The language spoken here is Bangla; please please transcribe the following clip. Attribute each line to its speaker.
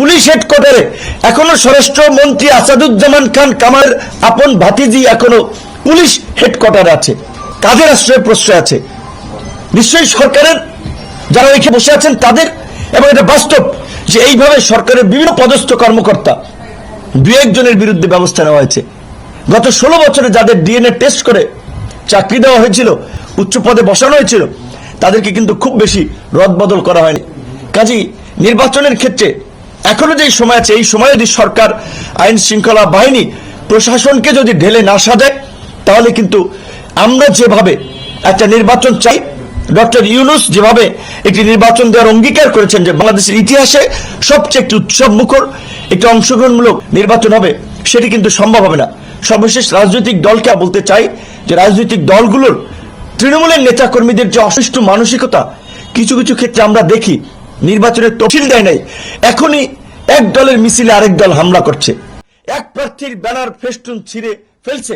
Speaker 1: পুলিশ হেডকোয়ার্টারে এখনও স্বরাষ্ট্রমন্ত্রী আসাদুজ্জামান খান কামার আপন ভাতিজি এখনও পুলিশ হেডকোয়ার্টারে আছে, কাদের আশ্রয় প্রশ্রয় আছে? নিশ্চয়ই সরকারের যারা এখানে বসে আছেন তাদের, এবং এটা বাস্তব যে এইভাবে সরকারের বিভিন্ন পদস্থ কর্মকর্তা দু একজনের বিরুদ্ধে ব্যবস্থা নেওয়া হয়েছে। গত ষোলো বছরে যাদের ডিএনএ টেস্ট করে চাকরি দেওয়া হয়েছিল, উচ্চ পদে বসানো হয়েছিল, তাদেরকে কিন্তু খুব বেশি রদবদল করা হয়নি। কাজেই নির্বাচনের ক্ষেত্রে এখনও যে সময় আছে, এই সময়ে যদি সরকার আইন শৃঙ্খলা বাহিনী প্রশাসনকে যদি ঢেলে না সাজায় তাহলে কিন্তু আমরা যেভাবে একটা নির্বাচন চাই, ডক্টর ইউনুস যেভাবে একটি নির্বাচন দেওয়ার অঙ্গীকার করেছেন যে বাংলাদেশের ইতিহাসে সবচেয়ে একটি উৎসব মুখর, একটি অংশগ্রহণমূলক নির্বাচন হবে, সেটি কিন্তু সম্ভব হবে না। সর্বশেষ রাজনৈতিক দলকে বলতে চাই যে রাজনৈতিক দলগুলোর তৃণমূলের নেতাকর্মীদের যে অসুষ্ঠ মানসিকতা, কিছু কিছু ক্ষেত্রে আমরা দেখি, নির্বাচনের তফিল দেয় নাই। এখনই এক দলের মিছিলে আরেক দল হামলা করছে। এক প্রার্থীর ব্যানার ফেস্টুন ছিঁড়ে ফেলছে।